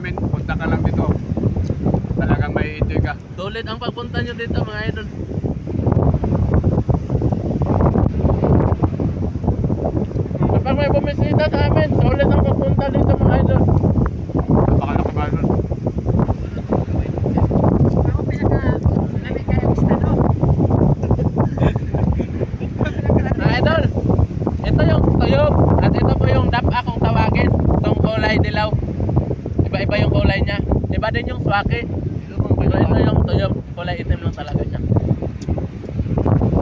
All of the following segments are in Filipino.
makipag-collab sa amin, punta ka lang dito. Talagang may enjoy ka. Sulit ang pagpunta nyo dito mga idol. Kapag may bumisita sa amin, sulit ang pagpunta dito mga idol. Napakalaki ba nun? Mga idol, ito yung tuyog at ito po yung dapa kung tawagin. Itong kulay dilaw. Iba-iba yung kulay niya. Iba din yung swaki. Pero ito yung tuyog. Kulay itim lang talaga niya.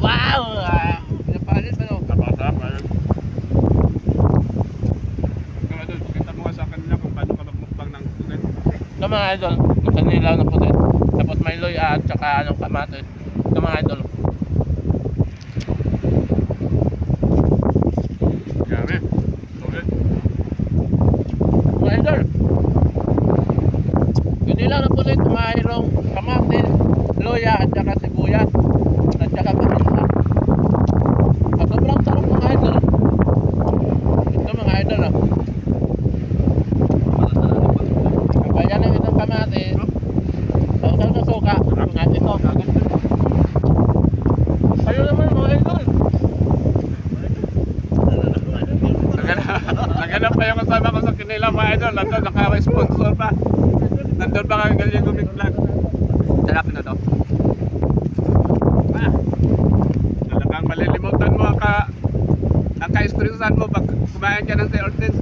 Wow! Napalit pa no? Napakasarap man. Ikaw Idol, pakita mo nga sa kanila kung paano ka magmukbang ng tunan. Ito mga idol, yung nilaw na puti. Tapos may loy at saka anong kamatis. Ito mga idol. Yummy. Sulit. Mga idol. Yung nilaw na puti, mayroong kamatis, loya at saka sibuyas. At saka paminta. At sobrang sarap mga idol. Ito mga idol ah. Kaya lang itong kamatis. Sausaw sa suka. At ito. Kayo naman mga idol. Naganap, naganap pa yung kasama ko sa kanila mga idol. Nandun, naka-sponsor pa. Nandun pa kami galing gumit vlog. Sarap na to. Ah, talagang malilimutan mo ka ka-estresan mo pag kumain ka ng Sir Ortiz.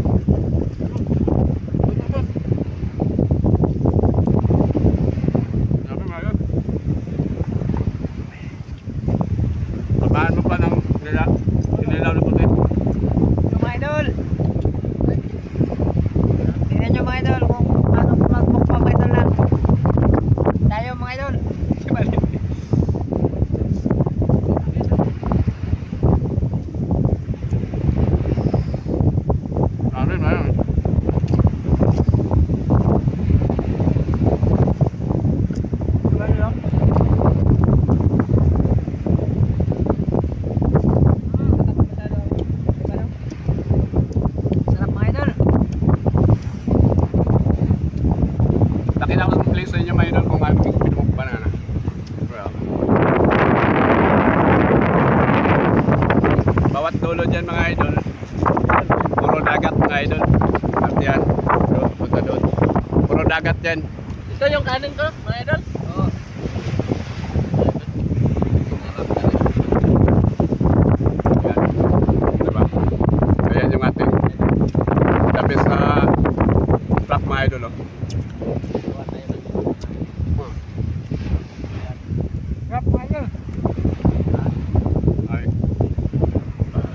Sabi mga yun. Tabahan mo pa ng nila, kinilaw na puti. Yung mga idol. Tingnan nyo mga idol kung paano magmukbang mga idol lang. Tayo mga idol. Ano na yun? Sarap mga idol. Pakita ko sa place sa inyo idol kung ano yung pinumukba na na. Well. Bawat dulo dyan mga idol, puro dagat mga idol. At yan, doon. Puro dagat yan. Ito yung kanin ko, mga idol. ચલો